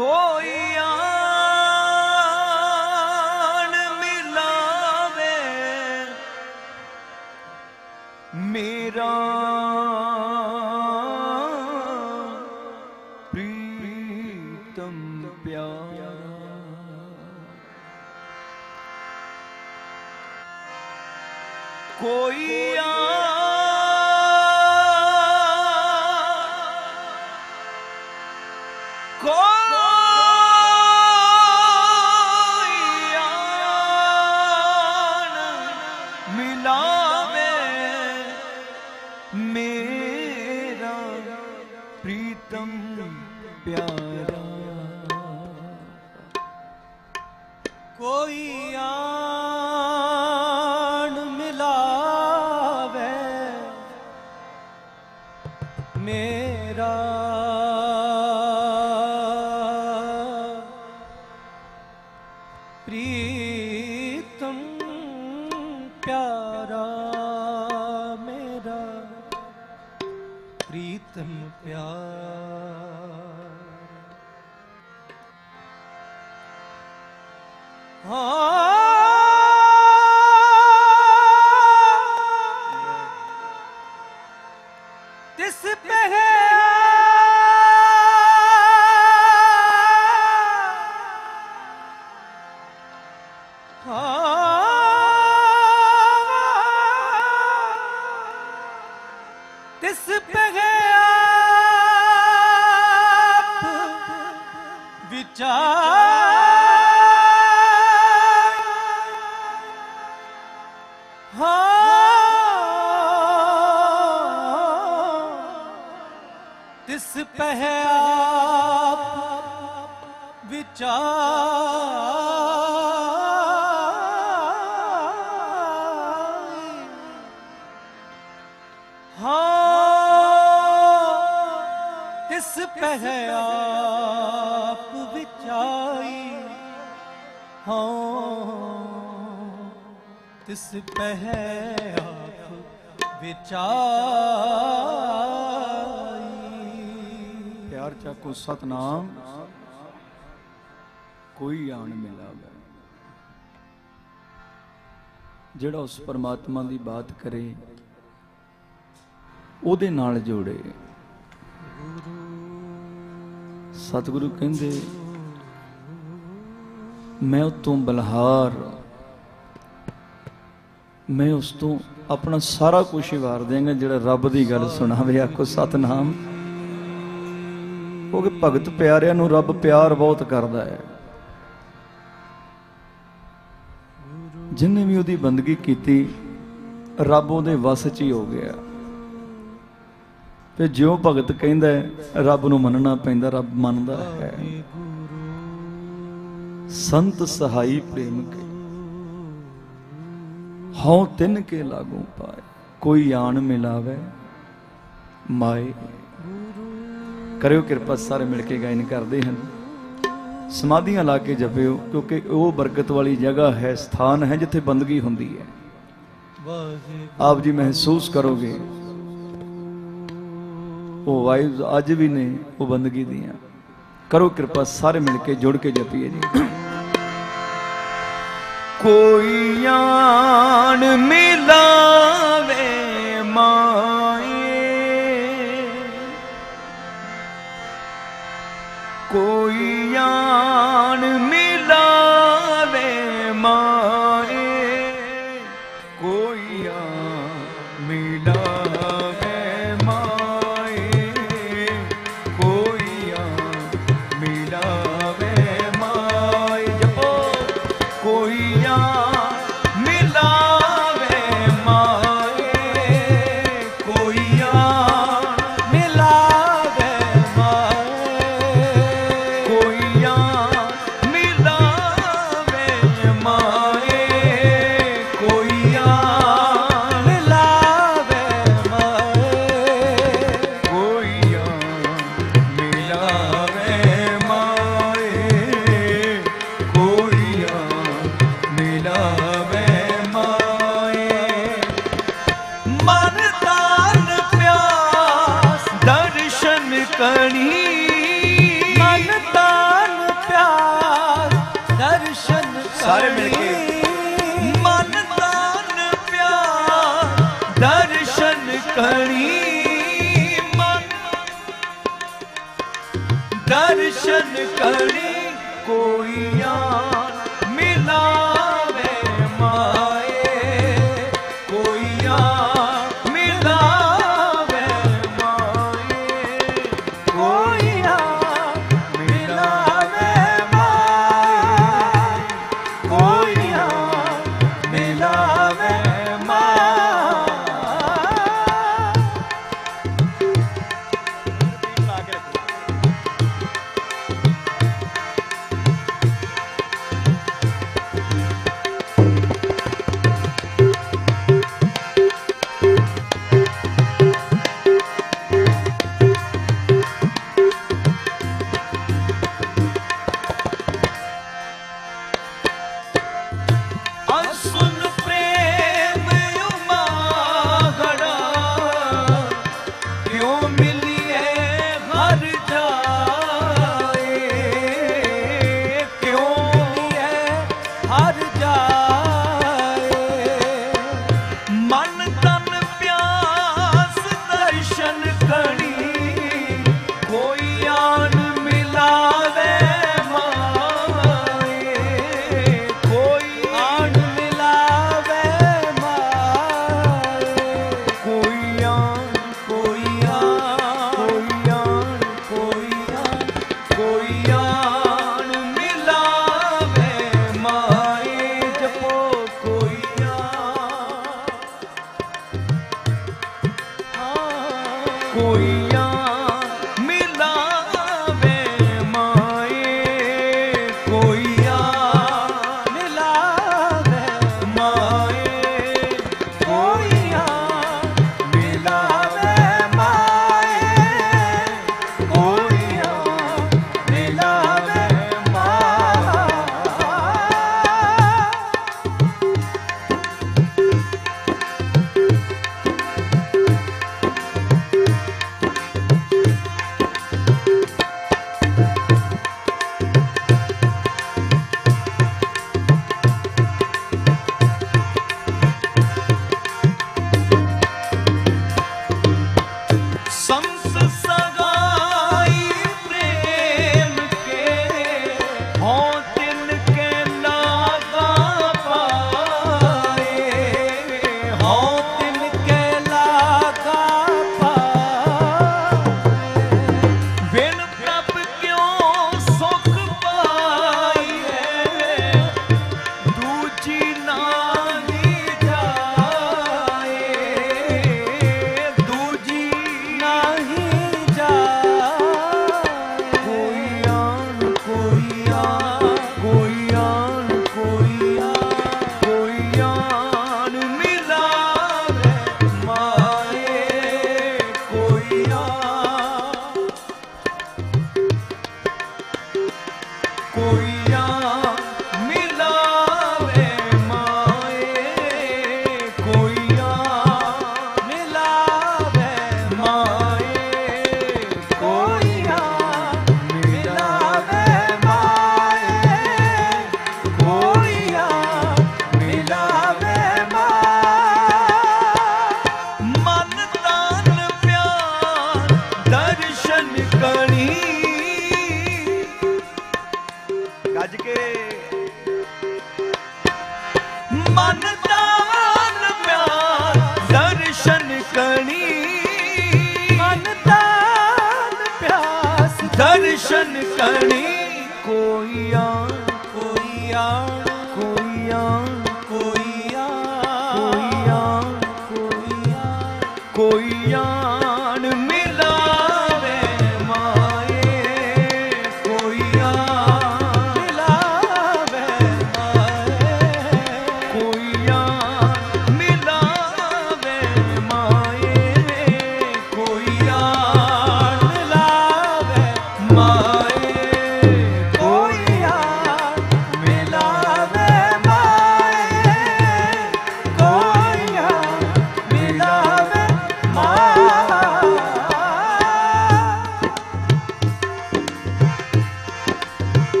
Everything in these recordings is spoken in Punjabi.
ਕੋਈ ਆਣ मेरा ਤਿਸ ਪਹਿ ਤਿਸ ਪਹਿ ਆਪ ਵਿਚਾਰ। ਹਾਂ ਤਿਸ ਪਹਿ ਆਪ ਵਿਚਾਈ। ਹਾਂ ਤਿਸ ਪਹਿ ਆਪ ਵਿਚਾਈ ਪਿਆਰ ਚਾਕੋ ਸਤਨਾਮ, ਕੋਈ ਆਣ ਮਿਲਾਵੇ ਜਿਹੜਾ ਉਸ ਪਰਮਾਤਮਾ ਦੀ ਬਾਤ ਕਰੇ, ਉਹਦੇ ਨਾਲ ਜੋੜੇ। ਸਤਿਗੁਰੂ ਕਹਿੰਦੇ, ਮੈਂ ਉਤੋਂ ਬਲਹਾਰ ਮੈਂ ਉਸ ਤੋਂ ਆਪਣਾ ਸਾਰਾ ਕੁਝ ਹੀ ਵਾਰ ਦਿਆਂਗਾ ਜਿਹੜਾ ਰੱਬ ਦੀ ਗੱਲ ਸੁਣਾਵੇ, ਆਖੋ ਸਤਨਾਮ। ਕਿਉਂਕਿ ਭਗਤ ਪਿਆਰਿਆਂ ਨੂੰ ਰੱਬ ਪਿਆਰ ਬਹੁਤ ਕਰਦਾ ਹੈ। ਜਿਨੇ ਵੀ ਉਹਦੀ ਬੰਦਗੀ ਕੀਤੀ, ਰੱਬ ਉਹਦੇ ਵਸ 'ਚ ਹੀ ਹੋ ਗਿਆ। ਤੇ ਜਿਉਂ ਭਗਤ ਕਹਿੰਦਾ ਰੱਬ ਨੂੰ ਮੰਨਣਾ ਪੈਂਦਾ, ਰੱਬ ਮੰਨਦਾ ਹੈ। ਸੰਤ ਸਹਾਈ ਪ੍ਰੇਮ ਕੇ, ਹਉ ਤਿੰਨ ਕੇ ਲਾਗੂ ਪਾਏ। ਕੋਈ ਆਣ ਮਿਲਾਵੇ, ਮਾਏ। ਕਰਿਓ ਕਿਰਪਾ, ਸਾਰੇ ਮਿਲ ਕੇ ਗਾਇਨ ਕਰਦੇ ਹਨ। ਸਮਾਧੀਆਂ ਲਾ ਕੇ ਜਪਿਓ, ਕਿਉਂਕਿ ਉਹ ਬਰਕਤ ਵਾਲੀ ਜਗ੍ਹਾ ਹੈ, ਸਥਾਨ ਹੈ ਜਿੱਥੇ ਬੰਦਗੀ ਹੁੰਦੀ ਹੈ। ਆਪ ਜੀ ਮਹਿਸੂਸ ਕਰੋਗੇ, ਉਹ ਵਾਈਬਸ ਅੱਜ ਵੀ ਨੇ ਉਹ ਬੰਦਗੀ ਦੀਆਂ। ਕਰੋ ਕਿਰਪਾ, ਸਾਰੇ ਮਿਲ ਕੇ ਜੁੜ ਕੇ ਜਪੀਏ ਜੀ। ਕੋਈ ਆਣ ਮਿਲਾਵੇ ਕੋਈ ਆਣ ਮਿਲਾਵੇ ਮਨ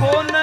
কোন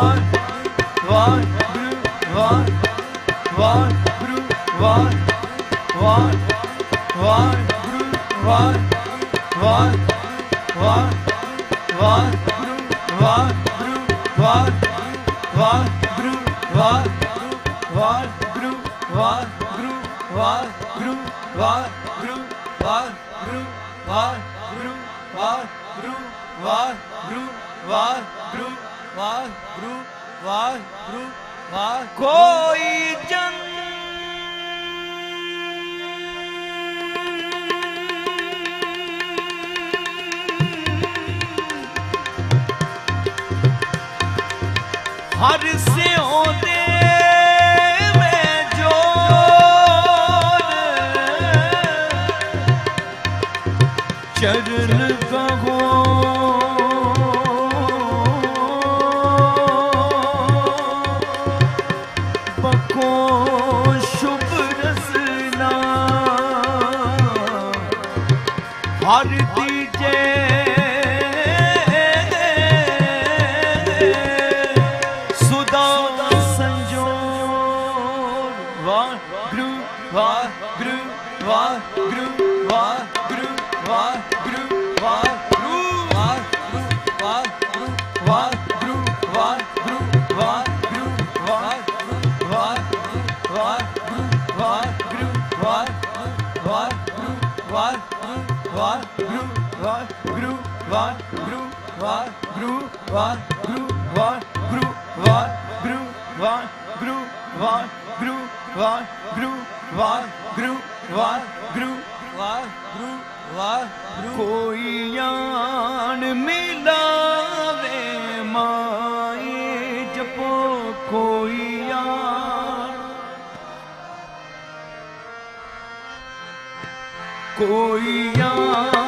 아! ਵਾਹਿਗੁਰੂ ਵਾਹਿਗੁਰੂ ਵਾਹ ਕੋਈ ਜਨ ਹਰ ਵਾਹਿਗੁਰੂ ਵਾਹਿਗੁਰੂ ਵਾਹਿਗੁਰੂ ਵਾਹਿਗੁਰੂ ਵਾਹਿਗੁਰੂ ਵਾਹਿਗੁਰੂ ਵਾਹਿਗੁਰੂ ਵਾਹਿਗੁਰੂ ਵਾਹਿਗੁਰੂ ਵਾਹਿਗੁਰੂ ਵਾਹਿਗੁਰੂ ਵਾਹਿਗੁਰੂ ਕੋਈ ਆਣ ਮਿਲਾਵੇ ਮਾਏ ਜਪੋ ਕੋਈ ਆਣ ਕੋਈ ਆਣ